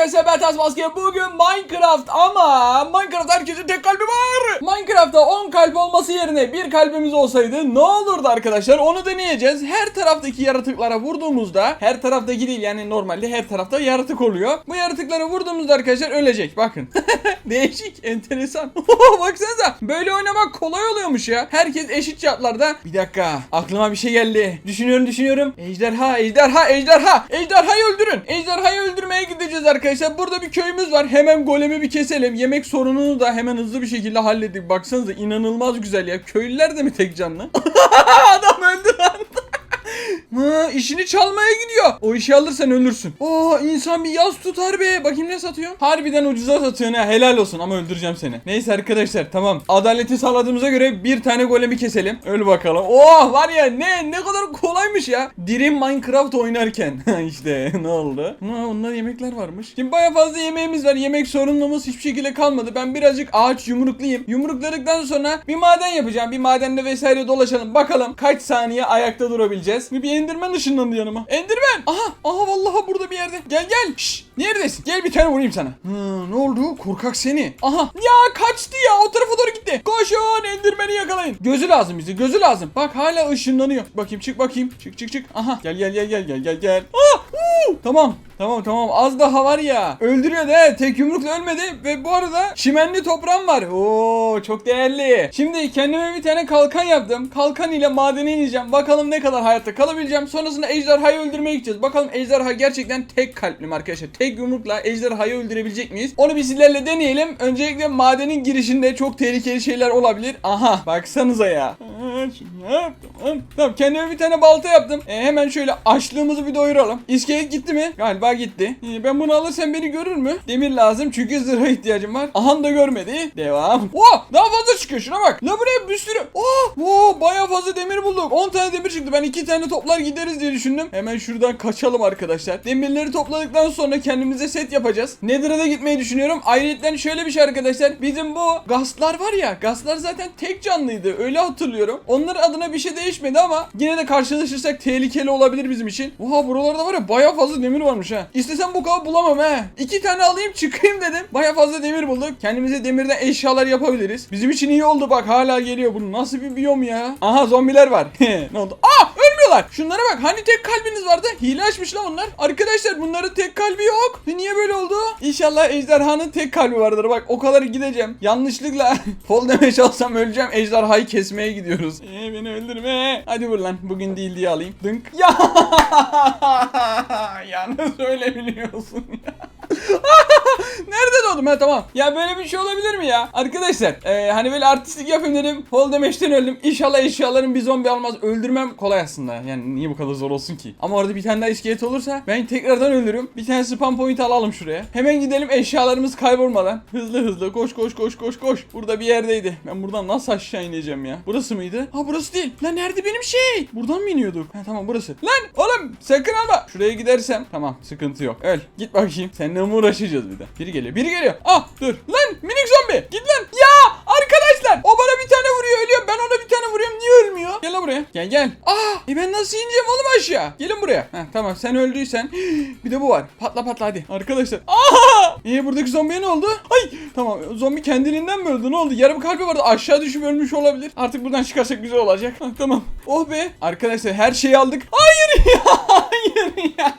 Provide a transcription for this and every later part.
arkadaşlar ben Maske. Bugün Minecraft ama Minecraft herkesin tek kalbi var. Minecraft'ta 10 kalp olması yerine bir kalbimiz olsaydı ne olurdu arkadaşlar? Onu deneyeceğiz. Her taraftaki yaratıklara vurduğumuzda her taraftaki değil yani normalde her tarafta yaratık oluyor. Bu yaratıklara vurduğumuzda arkadaşlar ölecek. Bakın. Değişik, enteresan. Baksanıza. Böyle oynamak kolay oluyormuş ya. Herkes eşit çaplarda. Bir dakika. Aklıma bir şey geldi. Düşünüyorum, düşünüyorum. Ejderha, ejderha, ejderha. Ejderhayı öldürün. Ejderhayı öldürmeye gideceğiz arkadaşlar. Burada bir köyümüz var. Hemen golemi bir keselim. Yemek sorununu da hemen hızlı bir şekilde hallettik. Baksanıza inanılmaz güzel ya. Köylüler de mi tek canlı? Adam öldü. Ha, işini çalmaya gidiyor. O işi alırsan ölürsün. Oo insan bir yaz tutar be. Bakayım ne satıyor? Harbiden ucuza satıyorsun ha. Helal olsun ama öldüreceğim seni. Neyse arkadaşlar tamam. Adaleti sağladığımıza göre bir tane golemi keselim. Öl bakalım. Oh var ya ne ne kadar kolaymış ya. Dirim Minecraft oynarken. işte ne oldu? Ha, onlar yemekler varmış. Şimdi baya fazla yemeğimiz var. Yemek sorunumuz hiçbir şekilde kalmadı. Ben birazcık ağaç yumrukluyum. Yumrukladıktan sonra bir maden yapacağım. Bir madende vesaire dolaşalım. Bakalım kaç saniye ayakta durabileceğiz. Bir enderman ışınlandı yanıma. Enderman! Aha! Aha vallahi burada bir yerde. Gel gel. Şşş! Neredesin? Gel bir tane vurayım sana. Hı, ne oldu? Korkak seni. Aha! Ya kaçtı ya. O tarafa doğru gitti. Koşun Enderman'i yakalayın. Gözü lazım bize. Gözü lazım. Bak hala ışınlanıyor. Bakayım çık bakayım. Çık çık çık. Aha! Gel gel gel gel gel gel gel. Ah! Huu! Tamam. Tamam tamam az daha var ya. Öldürüyor de tek yumrukla ölmedi ve bu arada çimenli toprağım var. Oo çok değerli. Şimdi kendime bir tane kalkan yaptım. Kalkan ile madene ineceğim. Bakalım ne kadar hayatta kalabileceğim. Sonrasında ejderhayı öldürmeye gideceğiz. Bakalım ejderha gerçekten tek kalpli mi arkadaşlar? Tek yumrukla ejderhayı öldürebilecek miyiz? Onu bir sizlerle deneyelim. Öncelikle madenin girişinde çok tehlikeli şeyler olabilir. Aha baksanıza ya. Tamam kendime bir tane balta yaptım. E, hemen şöyle açlığımızı bir doyuralım. İskelet gitti mi? Galiba gitti. E, ben bunu alırsam beni görür mü? Demir lazım çünkü zırha ihtiyacım var. Ahan da görmedi. Devam. Oh daha fazla çıkıyor şuna bak. La buraya bir sürü. Oh, oh baya fazla demir bulduk. 10 tane demir çıktı. Ben 2 tane toplar gideriz diye düşündüm. Hemen şuradan kaçalım arkadaşlar. Demirleri topladıktan sonra kendimize set yapacağız. Nether'a da gitmeyi düşünüyorum. Ayrıca şöyle bir şey arkadaşlar. Bizim bu gazlar var ya. Gazlar zaten tek canlıydı. Öyle hatırlıyorum. Onların adına bir şey değişmedi ama yine de karşılaşırsak tehlikeli olabilir bizim için. Oha buralarda var ya baya fazla demir varmış ha. İstesem bu kadar bulamam he. İki tane alayım çıkayım dedim. Baya fazla demir bulduk. Kendimize demirden eşyalar yapabiliriz. Bizim için iyi oldu bak hala geliyor. Bu nasıl bir biyom ya? Aha zombiler var. ne oldu? Aa ölmüyorlar. Şunlara bak. Hani tek kalbiniz vardı? Hile açmış lan onlar. Arkadaşlar bunların tek kalbi yok. Niye böyle oldu? İnşallah ejderhanın tek kalbi vardır. Bak o kadar gideceğim. Yanlışlıkla fall demeye çalışsam öleceğim. Ejderhayı kesmeye gidiyoruz. Ee, beni öldürme. Hadi vur lan. Bugün değil diye alayım. Dınk. Ya. ya nasıl öyle biliyorsun ya? Nerede doğdum ha tamam. Ya böyle bir şey olabilir mi ya? Arkadaşlar e, hani böyle artistlik yapayım dedim. Fall damage'den öldüm. İnşallah eşyalarım bir zombi almaz. Öldürmem kolay aslında. Yani niye bu kadar zor olsun ki? Ama orada bir tane daha iskelet olursa ben tekrardan öldürürüm. Bir tane spam point alalım şuraya. Hemen gidelim eşyalarımız kaybolmadan. Hızlı hızlı koş koş koş koş koş. Burada bir yerdeydi. Ben buradan nasıl aşağı ineceğim ya? Burası mıydı? Ha burası değil. Lan nerede benim şey? Buradan mı iniyorduk? Ha tamam burası. Lan oğlum sakın alma. Şuraya gidersem tamam sıkıntı yok. Öl. Git bakayım. Seninle mi uğraşacağız bir de? Biri geliyor. Biri geliyor. Ah dur. Lan minik zombi. Git lan. Ya arkadaşlar. O bana bir tane vuruyor ölüyor. Ben ona bir tane vuruyorum. Niye ölmüyor? Gel lan buraya. Gel gel. Ah e ben nasıl ineceğim oğlum aşağı? Gelin buraya. Heh, tamam sen öldüysen. bir de bu var. Patla patla hadi. Arkadaşlar. Aha! İyi buradaki zombiye ne oldu? Ay tamam zombi kendiliğinden mi öldü? Ne oldu? Yarım kalbi vardı. Aşağı düşüp ölmüş olabilir. Artık buradan çıkarsak güzel olacak. Hah, tamam. Oh be. Arkadaşlar her şeyi aldık. Hayır ya. Hayır ya.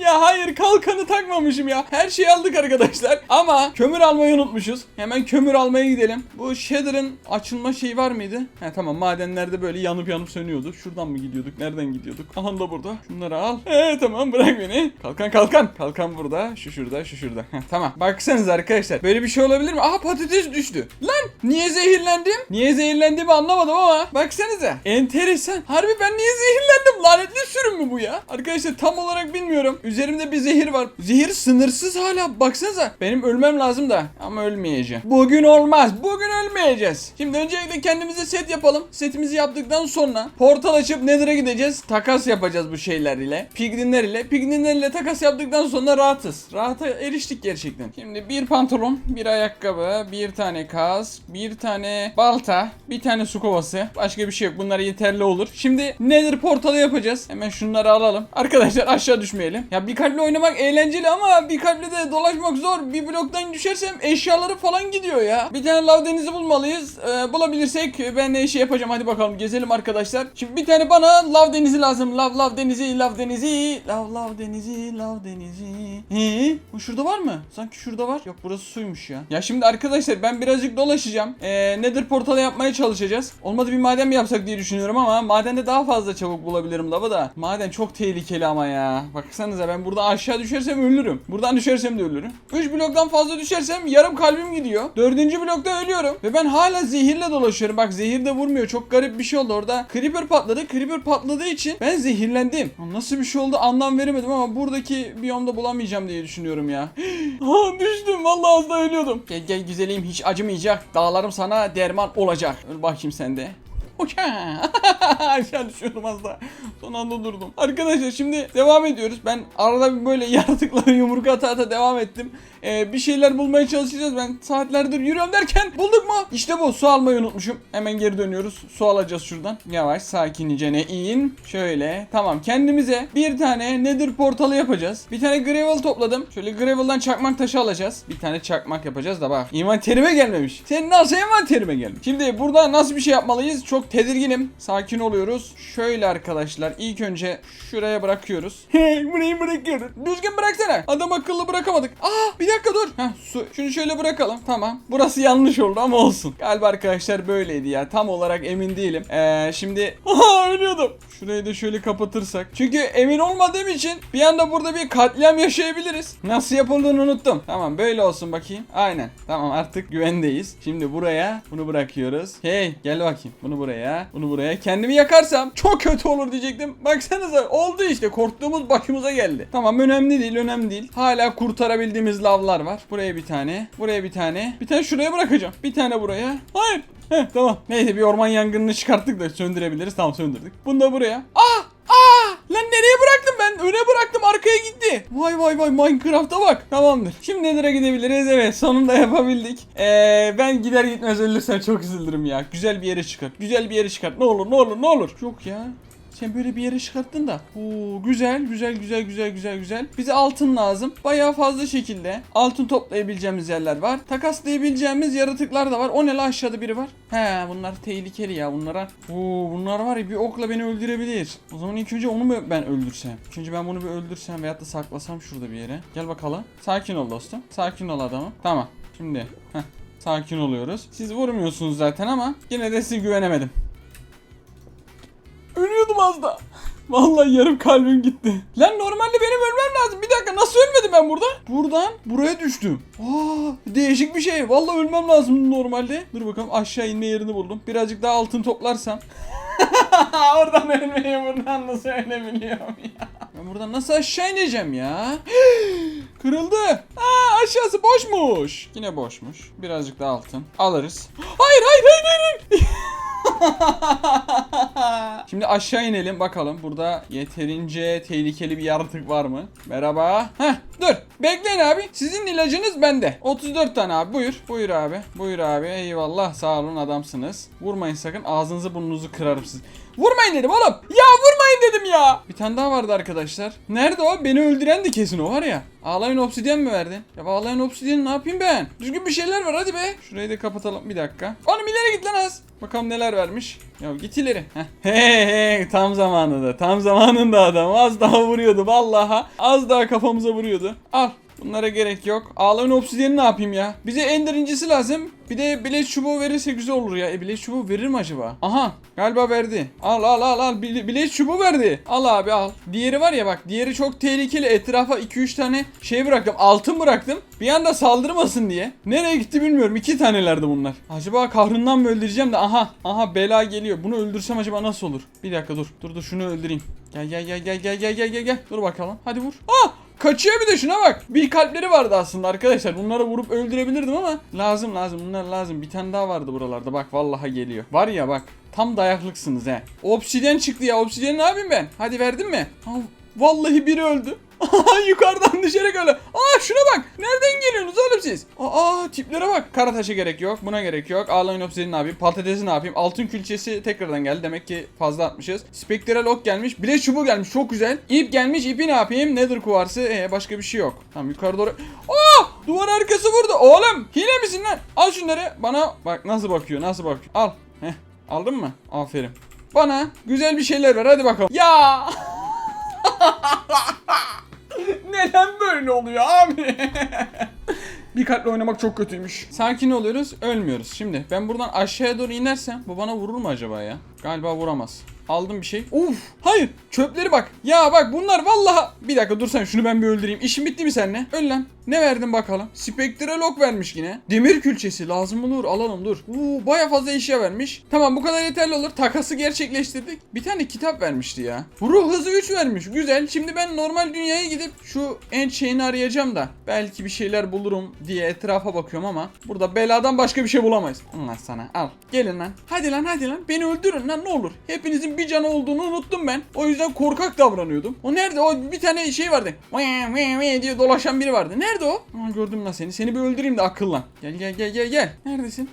Ya hayır kalkanı takmamışım ya. Her şeyi aldık arkadaşlar. Ama kömür almayı unutmuşuz. Hemen kömür almaya gidelim. Bu shader'ın açılma şeyi var mıydı? He tamam madenlerde böyle yanıp yanıp sönüyordu. Şuradan mı gidiyorduk? Nereden gidiyorduk? Aha da burada. Şunları al. Ee tamam bırak beni. Kalkan kalkan. Kalkan burada. Şu şurada şu şurada. Heh, tamam. Baksanız arkadaşlar. Böyle bir şey olabilir mi? Aha patates düştü. Lan niye zehirlendim? Niye zehirlendiğimi anlamadım ama. Baksanıza. Enteresan. Harbi ben niye zehirlendim? Lanetli sürüm mü bu ya? Arkadaşlar tam olarak bilmiyorum. Üzerimde bir zehir var. Zehir sınırsız hala. Baksanıza. Benim ölmem lazım da. Ama ölmeyeceğim. Bugün olmaz. Bugün ölmeyeceğiz. Şimdi öncelikle kendimize set yapalım. Setimizi yaptıktan sonra portal açıp Nether'a gideceğiz. Takas yapacağız bu şeyler ile. Piglinler ile. Piglinler ile takas yaptıktan sonra rahatız. Rahata eriştik gerçekten. Şimdi bir pantolon, bir ayakkabı, bir tane kaz, bir tane balta, bir tane su kovası. Başka bir şey yok. Bunlar yeterli olur. Şimdi Nether portalı yapacağız. Hemen şunları alalım. Arkadaşlar aşağı düşmeyelim. Ya Ya bir kalple oynamak eğlenceli ama bir kalple de dolaşmak zor. Bir bloktan düşersem eşyaları falan gidiyor ya. Bir tane lav denizi bulmalıyız. Ee, bulabilirsek ben de şey yapacağım. Hadi bakalım gezelim arkadaşlar. Şimdi bir tane bana lav denizi lazım. Lav lav denizi, lav denizi. Lav lav denizi, lav denizi. He? Bu şurada var mı? Sanki şurada var. Yok burası suymuş ya. Ya şimdi arkadaşlar ben birazcık dolaşacağım. Ee, Nether portalı yapmaya çalışacağız. Olmadı bir maden mi yapsak diye düşünüyorum ama madende daha fazla çabuk bulabilirim lavı da. Maden çok tehlikeli ama ya. Baksanıza ben burada aşağı düşersem ölürüm. Buradan düşersem de ölürüm. 3 bloktan fazla düşersem yarım kalbim gidiyor. 4. blokta ölüyorum. Ve ben hala zehirle dolaşıyorum. Bak zehir de vurmuyor. Çok garip bir şey oldu orada. Creeper patladı. Creeper patladığı için ben zehirlendim. Nasıl bir şey oldu anlam veremedim ama buradaki biyomda bulamayacağım diye düşünüyorum ya. ha düştüm. Vallahi az daha ölüyordum. Gel gel güzelim hiç acımayacak. Dağlarım sana derman olacak. Öl bakayım sen de. Aşağı düşüyordum az daha. Son anda durdum. Arkadaşlar şimdi devam ediyoruz. Ben arada bir böyle yaratıklara yumruk ata ata devam ettim. Ee, bir şeyler bulmaya çalışacağız. Ben saatlerdir yürüyorum derken bulduk mu? İşte bu. Su almayı unutmuşum. Hemen geri dönüyoruz. Su alacağız şuradan. Yavaş sakince ne in. Şöyle. Tamam kendimize bir tane nether portalı yapacağız. Bir tane gravel topladım. Şöyle gravel'dan çakmak taşı alacağız. Bir tane çakmak yapacağız da bak. İnvanterime gelmemiş. Sen nasıl envanterime gelmiş? Şimdi burada nasıl bir şey yapmalıyız? Çok tedirginim. Sakin oluyoruz. Şöyle arkadaşlar ilk önce şuraya bırakıyoruz. Hey burayı bırakıyoruz. Düzgün bıraksana. Adam akıllı bırakamadık. Aa bir dakika dur. Heh, su. Şunu şöyle bırakalım. Tamam. Burası yanlış oldu ama olsun. Galiba arkadaşlar böyleydi ya. Tam olarak emin değilim. Ee, şimdi Aha ölüyordum. Şurayı da şöyle kapatırsak. Çünkü emin olmadığım için bir anda burada bir katliam yaşayabiliriz. Nasıl yapıldığını unuttum. Tamam böyle olsun bakayım. Aynen. Tamam artık güvendeyiz. Şimdi buraya bunu bırakıyoruz. Hey gel bakayım. Bunu buraya. Bunu buraya. Kendimi yakarsam çok kötü olur diyecektim. Baksanıza oldu işte. Korktuğumuz başımıza geldi. Tamam önemli değil önemli değil. Hala kurtarabildiğimiz lavlar var. Buraya bir tane. Buraya bir tane. Bir tane şuraya bırakacağım. Bir tane buraya. Hayır. Heh, tamam. Neyse bir orman yangınını çıkarttık da söndürebiliriz. Tamam söndürdük. Bunu da buraya. Ah! Ah! Lan nereye? Öne bıraktım arkaya gitti. Vay vay vay Minecraft'a bak. Tamamdır. Şimdi Nether'a gidebiliriz. Evet sonunda yapabildik. Ee, ben gider gitmez ölürsem çok üzülürüm ya. Güzel bir yere çıkart. Güzel bir yere çıkart. Ne olur ne olur ne olur. Yok ya. Sen böyle bir yere çıkarttın da. Oo güzel güzel güzel güzel güzel güzel. Bize altın lazım. Bayağı fazla şekilde altın toplayabileceğimiz yerler var. Takaslayabileceğimiz yaratıklar da var. O ne la aşağıda biri var. He bunlar tehlikeli ya bunlara. Oo bunlar var ya bir okla beni öldürebilir. O zaman ilk önce onu mu ben öldürsem? İlk önce ben bunu bir öldürsem veyahut da saklasam şurada bir yere. Gel bakalım. Sakin ol dostum. Sakin ol adamım. Tamam. Şimdi heh, sakin oluyoruz. Siz vurmuyorsunuz zaten ama yine de size güvenemedim. Da. Vallahi yarım kalbim gitti. Lan normalde benim ölmem lazım. Bir dakika nasıl ölmedim ben burada? Buradan buraya düştüm. Aa, değişik bir şey. Vallahi ölmem lazım normalde. Dur bakalım aşağı inme yerini buldum. Birazcık daha altın toplarsam. Oradan ölmeyi buradan nasıl ölebiliyorum ya? Ben buradan nasıl aşağı ineceğim ya? Kırıldı. Aa, aşağısı boşmuş. Yine boşmuş. Birazcık daha altın. Alırız. Hayır hayır hayır hayır. Şimdi aşağı inelim bakalım. Burada yeterince tehlikeli bir yaratık var mı? Merhaba. Heh dur. Bekleyin abi. Sizin ilacınız bende. 34 tane abi. Buyur. Buyur abi. Buyur abi. Eyvallah. Sağ olun adamsınız. Vurmayın sakın. Ağzınızı burnunuzu kırarım siz. Vurmayın dedim oğlum. Ya vurmayın dedim ya. Bir tane daha vardı arkadaşlar. Nerede o? Beni öldüren de kesin o var ya. Ağlayan obsidyen mi verdin? Ya ağlayan obsidyen ne yapayım ben? Düzgün bir şeyler var hadi be. Şurayı da kapatalım bir dakika. Oğlum ileri git lan az. Bakalım neler vermiş. Ya git ileri. Heh. Hey hey tam zamanında. Tam zamanında adam. Az daha vuruyordu vallaha. Az daha kafamıza vuruyordu. Al. Bunlara gerek yok. Ağlayan obsidiyeni ne yapayım ya? Bize ender incisi lazım. Bir de bilet çubuğu verirse güzel olur ya. E, bilet çubuğu verir mi acaba? Aha galiba verdi. Al al al al. Bilet çubuğu verdi. Al abi al. Diğeri var ya bak. Diğeri çok tehlikeli. Etrafa 2-3 tane şey bıraktım. Altın bıraktım. Bir anda saldırmasın diye. Nereye gitti bilmiyorum. İki tanelerdi bunlar. Acaba kahrından mı öldüreceğim de aha. Aha bela geliyor. Bunu öldürsem acaba nasıl olur? Bir dakika dur. Dur dur şunu öldüreyim. Gel gel gel gel gel gel gel gel. Dur bakalım. Hadi vur. Ah! Kaçıyor bir de şuna bak. Bir kalpleri vardı aslında arkadaşlar. Bunları vurup öldürebilirdim ama lazım lazım. Bunlar lazım. Bir tane daha vardı buralarda. Bak vallahi geliyor. Var ya bak. Tam dayaklıksınız he. Obsidyen çıktı ya. Obsidyen ne yapayım ben? Hadi verdin mi? Ha, vallahi biri öldü. Yukarıdan düşerek öyle. Aa şuna bak. Nereden geliyorsunuz oğlum siz? Aa tiplere bak. Karataş'a gerek yok. Buna gerek yok. Ağlayın obsidiyeni ne yapayım? Patatesi ne yapayım? Altın külçesi tekrardan geldi. Demek ki fazla atmışız. Spektral ok gelmiş. Bileş çubuğu gelmiş. Çok güzel. İp gelmiş. İpi ne yapayım? Nether kuvarsı. Ee, başka bir şey yok. Tamam yukarı doğru. Aa! Duvar arkası vurdu. Oğlum hile misin lan? Al şunları. Bana bak nasıl bakıyor. Nasıl bakıyor. Al. Heh. Aldın mı? Aferin. Bana güzel bir şeyler ver. Hadi bakalım. Ya! Neden böyle oluyor abi? Bir kalple oynamak çok kötüymüş. Sakin oluyoruz, ölmüyoruz. Şimdi ben buradan aşağıya doğru inersem bu bana vurur mu acaba ya? Galiba vuramaz. Aldım bir şey. Uf! Hayır! Çöpleri bak. Ya bak bunlar vallahi... Bir dakika dur sen şunu ben bir öldüreyim. İşin bitti mi seninle? Öl lan. Ne verdin bakalım? Spektral ok vermiş yine. Demir külçesi lazım olur. Alalım dur. Uuu baya fazla eşya vermiş. Tamam bu kadar yeterli olur. Takası gerçekleştirdik. Bir tane kitap vermişti ya. Ruh hızı 3 vermiş. Güzel. Şimdi ben normal dünyaya gidip şu en şeyini arayacağım da. Belki bir şeyler bulurum diye etrafa bakıyorum ama. Burada beladan başka bir şey bulamayız. Allah sana al. Gelin lan. Hadi lan hadi lan. Beni öldürün lan ne olur. Hepinizin bir canı olduğunu unuttum ben. O yüzden korkak davranıyordum. O nerede? O bir tane şey vardı. Vee, vee, diye dolaşan biri vardı. Nerede o? Aa, gördüm lan seni. Seni bir öldüreyim de akıllan. Gel gel gel gel gel. Neredesin?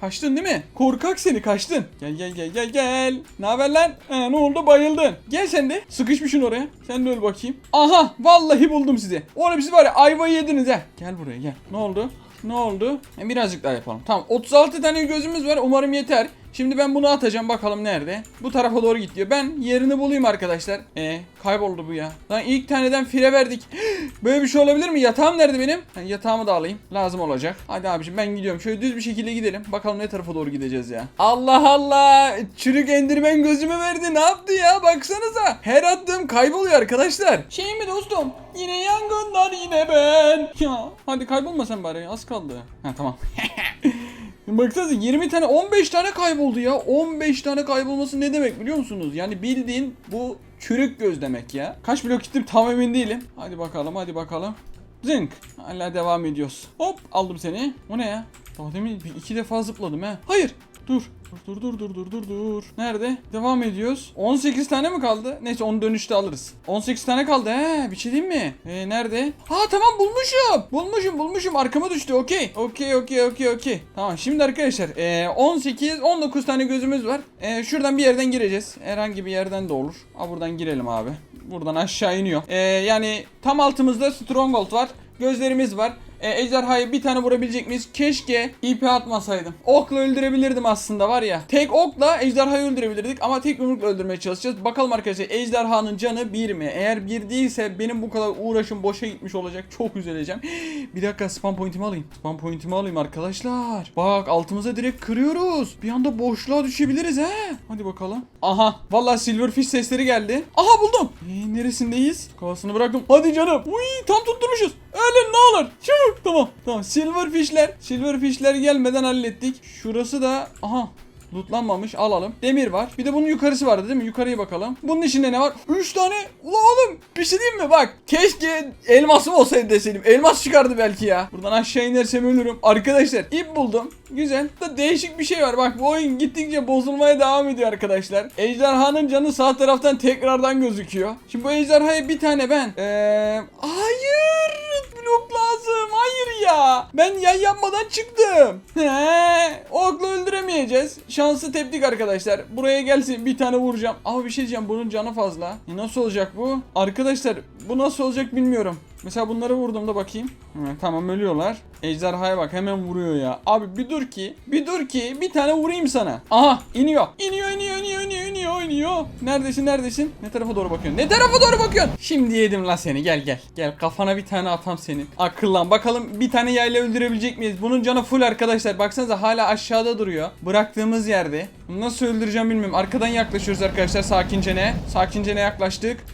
Kaçtın değil mi? Korkak seni kaçtın. Gel gel gel gel gel. Ne haber lan? Ha, ne oldu bayıldın. Gel sen de. Sıkışmışsın oraya. Sen de öl bakayım. Aha vallahi buldum sizi. Oğlum siz var ya ayvayı yediniz ha. Gel buraya gel. Ne oldu? Ne oldu? E, birazcık daha yapalım. Tamam 36 tane gözümüz var. Umarım yeter. Şimdi ben bunu atacağım bakalım nerede. Bu tarafa doğru git diyor. Ben yerini bulayım arkadaşlar. E kayboldu bu ya. Lan ilk taneden fire verdik. Böyle bir şey olabilir mi? Yatağım nerede benim? Ha, yatağımı da alayım. Lazım olacak. Hadi abiciğim ben gidiyorum. Şöyle düz bir şekilde gidelim. Bakalım ne tarafa doğru gideceğiz ya. Allah Allah. Çürük endirmen gözüme verdi. Ne yaptı ya? Baksanıza. Her attığım kayboluyor arkadaşlar. Şey mi dostum? Yine yangınlar yine ben. Ya hadi kaybolma sen bari. Az kaldı. Ha tamam. Baksanıza 20 tane 15 tane kayboldu ya. 15 tane kaybolması ne demek biliyor musunuz? Yani bildiğin bu çürük göz demek ya. Kaç blok gittim tam emin değilim. Hadi bakalım hadi bakalım. Zınk. Hala devam ediyoruz. Hop aldım seni. O ne ya? Daha demin iki defa zıpladım ha. Hayır. Dur. Dur dur dur dur dur dur. Nerede? Devam ediyoruz. 18 tane mi kaldı? Neyse onu dönüşte alırız. 18 tane kaldı he. Bir şey mi? Ee, nerede? Ha tamam bulmuşum. Bulmuşum bulmuşum. Arkama düştü. Okey. Okey okey okey okey. Tamam şimdi arkadaşlar ee, 18 19 tane gözümüz var. Ee, şuradan bir yerden gireceğiz. Herhangi bir yerden de olur. Ha buradan girelim abi. Buradan aşağı iniyor. Ee, yani tam altımızda stronghold var. Gözlerimiz var. E, ejderhayı bir tane vurabilecek miyiz? Keşke ipi atmasaydım. Okla öldürebilirdim aslında var ya. Tek okla ejderhayı öldürebilirdik ama tek yumrukla öldürmeye çalışacağız. Bakalım arkadaşlar ejderhanın canı bir mi? Eğer bir değilse benim bu kadar uğraşım boşa gitmiş olacak. Çok üzüleceğim. bir dakika spam pointimi alayım. Spam pointimi alayım arkadaşlar. Bak altımıza direkt kırıyoruz. Bir anda boşluğa düşebiliriz he. Hadi bakalım. Aha. Vallahi silverfish sesleri geldi. Aha buldum. E, neresindeyiz? Kafasını bıraktım. Hadi canım. Uy tam tutturmuşuz. Ölün ne olur. Çabuk. Tamam. Tamam. Silverfishler. Silverfishler gelmeden hallettik. Şurası da aha Lootlanmamış alalım. Demir var. Bir de bunun yukarısı vardı değil mi? Yukarıya bakalım. Bunun içinde ne var? 3 tane. Ula oğlum bir şey diyeyim mi? Bak keşke elmasım olsaydı deseydim. Elmas çıkardı belki ya. Buradan aşağı inersem ölürüm. Arkadaşlar ip buldum. Güzel. Da değişik bir şey var. Bak bu oyun gittikçe bozulmaya devam ediyor arkadaşlar. Ejderhanın canı sağ taraftan tekrardan gözüküyor. Şimdi bu ejderhaya bir tane ben. Eee... Hayır. Blok lazım. Hayır ya. Ben yay yapmadan çıktım. He, okla öldüremeyeceğiz. Şansı teptik arkadaşlar. Buraya gelsin bir tane vuracağım. Ama bir şey diyeceğim bunun canı fazla. E, nasıl olacak bu? Arkadaşlar bu nasıl olacak bilmiyorum. Mesela bunları vurduğumda bakayım. Hı, tamam ölüyorlar. Ejderhaya bak hemen vuruyor ya. Abi bir dur ki. Bir dur ki bir tane vurayım sana. Aha iniyor. İniyor iniyor iniyor iniyor iniyor iniyor. Neredesin neredesin? Ne tarafa doğru bakıyorsun? Ne tarafa doğru bakıyorsun? Şimdi yedim la seni gel gel. Gel kafana bir tane atam senin. Akıllan bakalım bir tane yayla öldürebilecek miyiz? Bunun canı full arkadaşlar. Baksanıza hala aşağıda duruyor. Bıraktığımız yerde. Nasıl öldüreceğim bilmiyorum. Arkadan yaklaşıyoruz arkadaşlar sakince ne? Sakince ne yaklaştık.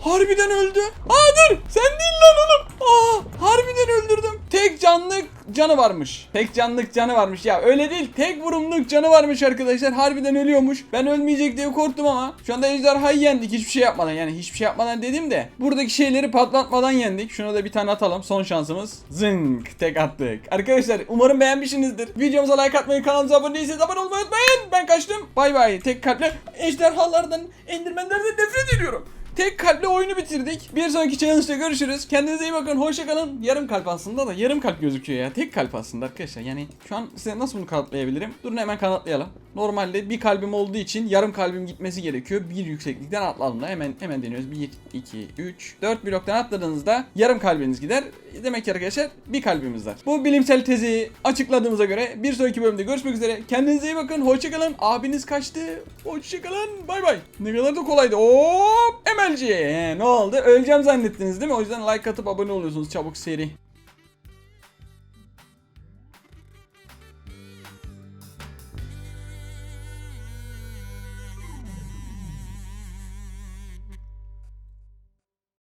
Harbiden öldü. Aa dur. Sen değil lan oğlum. Aa harbiden öldürdüm. Tek canlık canı varmış. Tek canlık canı varmış. Ya öyle değil. Tek vurumluk canı varmış arkadaşlar. Harbiden ölüyormuş. Ben ölmeyecek diye korktum ama. Şu anda ejderhayı yendik. Hiçbir şey yapmadan. Yani hiçbir şey yapmadan dedim de. Buradaki şeyleri patlatmadan yendik. Şuna da bir tane atalım. Son şansımız. Zınk. Tek attık. Arkadaşlar umarım beğenmişsinizdir. Videomuza like atmayı, kanalımıza abone değilseniz abone olmayı unutmayın. Ben kaçtım. Bay bay. Tek kalple ejderhalardan, endirmenlerden nefret ediyorum. Tek kalple oyunu bitirdik. Bir sonraki challenge'da görüşürüz. Kendinize iyi bakın. Hoşça kalın. Yarım kalp aslında da yarım kalp gözüküyor ya. Tek kalp aslında arkadaşlar. Yani şu an size nasıl bunu kanıtlayabilirim? Durun hemen kanıtlayalım. Normalde bir kalbim olduğu için yarım kalbim gitmesi gerekiyor. Bir yükseklikten atladığında hemen hemen deniyoruz. 1, 2, 3, 4 bloktan atladığınızda yarım kalbiniz gider. Demek ki arkadaşlar bir kalbimiz var. Bu bilimsel tezi açıkladığımıza göre bir sonraki bölümde görüşmek üzere. Kendinize iyi bakın. Hoşçakalın. Abiniz kaçtı. Hoşçakalın. Bay bay. Ne kadar da kolaydı. Hop. He, ne oldu? Öleceğim zannettiniz değil mi? O yüzden like atıp abone oluyorsunuz çabuk seri.